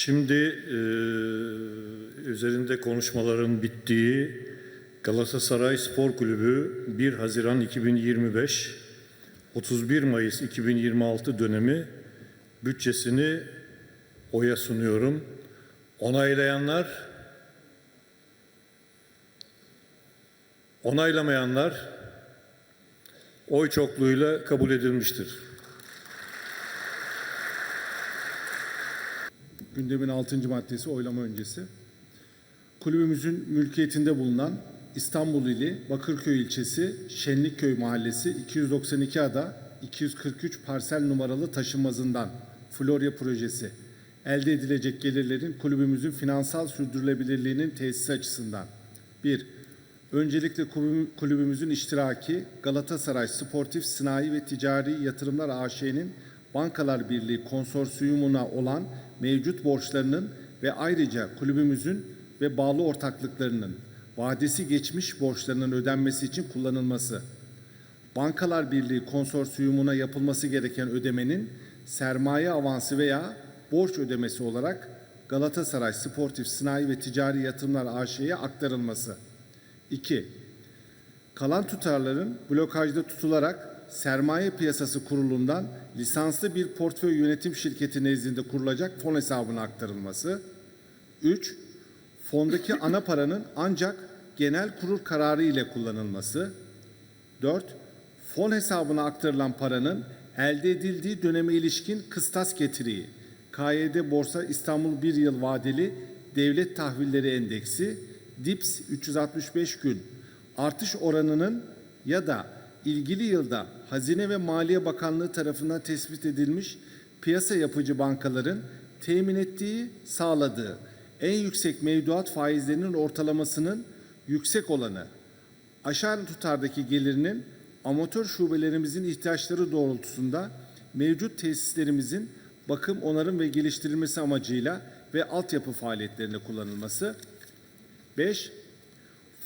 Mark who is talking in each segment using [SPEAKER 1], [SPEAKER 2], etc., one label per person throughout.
[SPEAKER 1] Şimdi e, üzerinde konuşmaların bittiği Galatasaray Spor Kulübü 1 Haziran 2025 31 Mayıs 2026 dönemi bütçesini oya sunuyorum. Onaylayanlar Onaylamayanlar oy çokluğuyla kabul edilmiştir.
[SPEAKER 2] Gündemin 6. maddesi oylama öncesi. Kulübümüzün mülkiyetinde bulunan İstanbul ili Bakırköy ilçesi Şenlikköy mahallesi 292 ada 243 parsel numaralı taşınmazından Florya projesi elde edilecek gelirlerin kulübümüzün finansal sürdürülebilirliğinin tesisi açısından 1. Öncelikle kulübü- kulübümüzün iştiraki Galatasaray Sportif Sanayi ve Ticari Yatırımlar AŞ'nin Bankalar Birliği konsorsiyumuna olan mevcut borçlarının ve ayrıca kulübümüzün ve bağlı ortaklıklarının vadesi geçmiş borçlarının ödenmesi için kullanılması. Bankalar Birliği konsorsiyumuna yapılması gereken ödemenin sermaye avansı veya borç ödemesi olarak Galatasaray Sportif Sanayi ve Ticari Yatırımlar AŞ'ye aktarılması. 2. Kalan tutarların blokajda tutularak sermaye piyasası kurulundan lisanslı bir portföy yönetim şirketi nezdinde kurulacak fon hesabına aktarılması. 3. Fondaki ana paranın ancak genel kurul kararı ile kullanılması. 4. Fon hesabına aktarılan paranın elde edildiği döneme ilişkin kıstas getiriyi, KYD Borsa İstanbul 1 yıl vadeli devlet tahvilleri endeksi, DIPS 365 gün artış oranının ya da ilgili yılda Hazine ve Maliye Bakanlığı tarafından tespit edilmiş piyasa yapıcı bankaların temin ettiği, sağladığı en yüksek mevduat faizlerinin ortalamasının yüksek olanı aşağı tutardaki gelirinin amatör şubelerimizin ihtiyaçları doğrultusunda mevcut tesislerimizin bakım, onarım ve geliştirilmesi amacıyla ve altyapı faaliyetlerinde kullanılması. 5.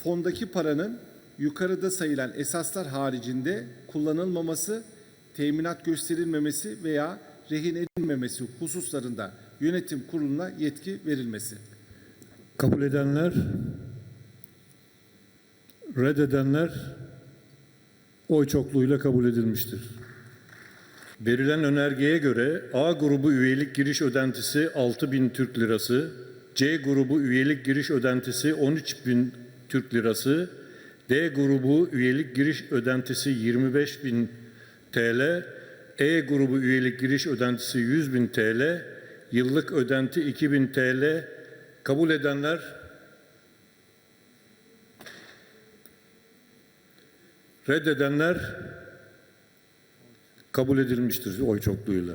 [SPEAKER 2] Fondaki paranın yukarıda sayılan esaslar haricinde kullanılmaması, teminat gösterilmemesi veya rehin edilmemesi hususlarında yönetim kuruluna yetki verilmesi.
[SPEAKER 1] Kabul edenler, reddedenler oy çokluğuyla kabul edilmiştir. Verilen önergeye göre A grubu üyelik giriş ödentisi 6000 Türk lirası, C grubu üyelik giriş ödentisi 13000 Türk lirası, D grubu üyelik giriş ödentisi 25000 TL, E grubu üyelik giriş ödentisi 100.000 TL, yıllık ödenti 2000 TL kabul edenler reddedenler kabul edilmiştir oy çokluğuyla.